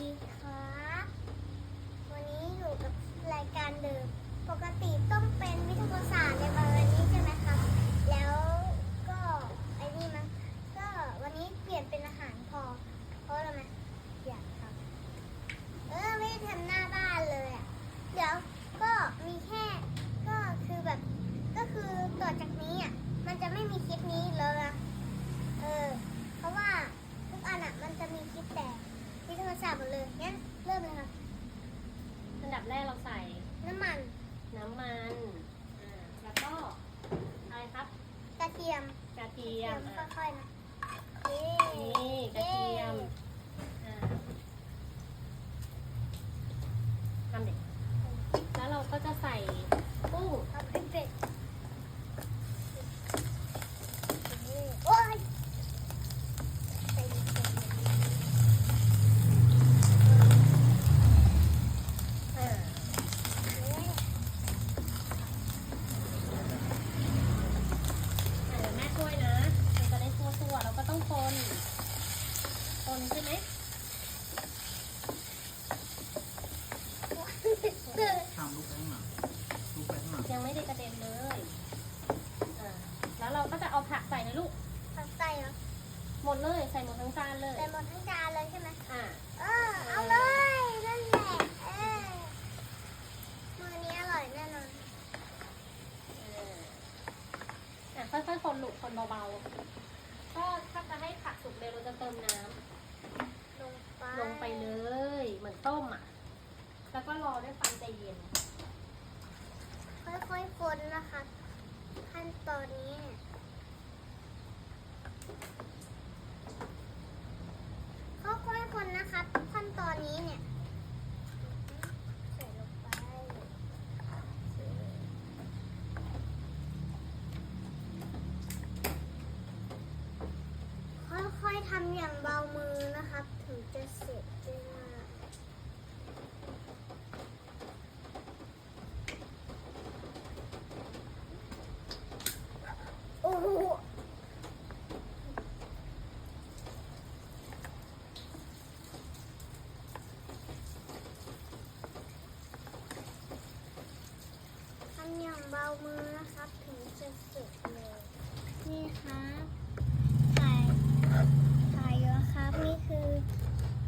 ดีครับวันนี้อยู่กับรายการเดิม ปกติต้องเป็นวิทยาศาสตร์ในวันนี้ใช่ไหมครับ แล้วก็ไอ้นี่มันก็วันนี้เปลี่ยนเป็นอาหารพอ เพราะอะไรไหมอยากทำเออไม่ได้ทำหน้าบ้านเลยอะ เดี๋ยวก็มีแค่ ก็คือแบบ ก็คือต่อจากนี้อะ มันจะไม่มีคลิปนี้แล้วนะ เออ เพราะว่าทุกอันอะ มันจะมีคลิปแต่วิทยาศาสตร์หมดเลย งั้นเริ่มเลยครับ อันดับแรกเราใส่ น้ำมัน น้ำมันอ่าแล้วก็อะไรครับ กระเทียมกระเทียมอะค่อยๆนะเย้นี่กระเทียมอ่าทำเด็กแล้วเราก็จะใส่กุ้ง ทำเป็นเป็ดโอ้ยใส่ดิบ อ่า ๆเลย อ่าเดี๋ยวแม่ช่วยนะมันจะได้ทั่วๆเราก็ต้องคนคนใช่ ไหมทำลูกแป้งหน่อยลูกแป้งหน่อยยังไม่ได้กระเด็นเลยอ่าแล้วเราก็จะเอาผักใส่นะลูกทำใส่เหรอหมดเลยใส่หมดทั้งจานเลยใส่หมดทั้งจานเลยใช่ไหมอ่าเออเอาเลยนั่นแหละเออมือนี้อร่อยแน่นอนอะค่อยๆคนลูกคนเบาๆก็ถ้าจะให้ผักสุกเร็วเราจะเติมน้ำ ลงไป ลงไปเลย เหมือนต้มอะ แล้วก็รอด้วยความใจ เย็น ค่อยๆคนนะคะ ขั้นตอนนี้เนี่ยค่อยๆคนนะคะขั้นตอนนี้เนี่ยใส่ลงไปค่อยๆทำอย่างเบามือนะครับ ถึงจะเสร็จได้ง่าย โอ้โหทำอย่างเบามือนะครับถึงจะสร็จเลยนี่ครับถ่ายถ่ายอยู่นะครับนี่คือ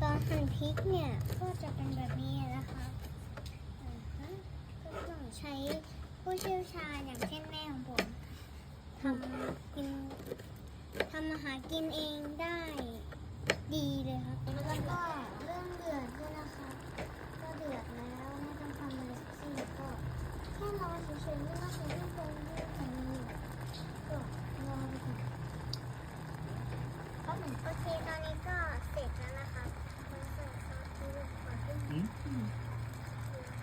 ตอนหั่นพริกเนี่ยก็จะเป็นแบบนี้นะครับอ่าฮะก็ต้องใช้ผู้เชี่ยวชาญอย่างเช่นแม่ของผมทำกินทำอาหารกินเองได้ โอเคตอนนี้ก็เสร็จแล้วนะคะคนเสิร์ฟซอสที่ลูกขอขึ้นแล้ว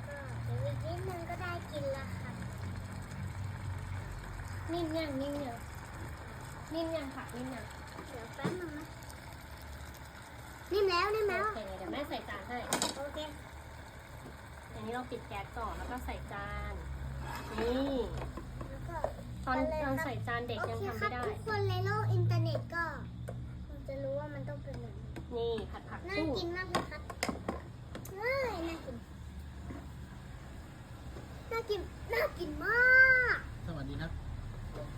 ก็เดี๋ยวอีกนิดนึงก็ได้กินแล้วค่ะนิ่มยังนิ่มยังนิ่มยังผักนิ่มยังเดี๋ยวแป๊บนึงนะนิ่มแล้วนิ่มแล้วโอเคเดี๋ยวแม่ใส่จานให้โอเคอันนี้เราปิดแก๊สก่อนแล้วก็ใส่จาน นี่ตอนตอนใส่จานเด็กยังทำไม่ได้ โอเคครับทุกคนในโลกอินเทอร์เน็ตก็จะรู้ว่ามันต้องเป็นแบบนี้นี่ผัดผักน่ากุ้งกินมากเลยครับน่ากิน น่ากิน น่ากินมาก สวัสดีครับ โอเค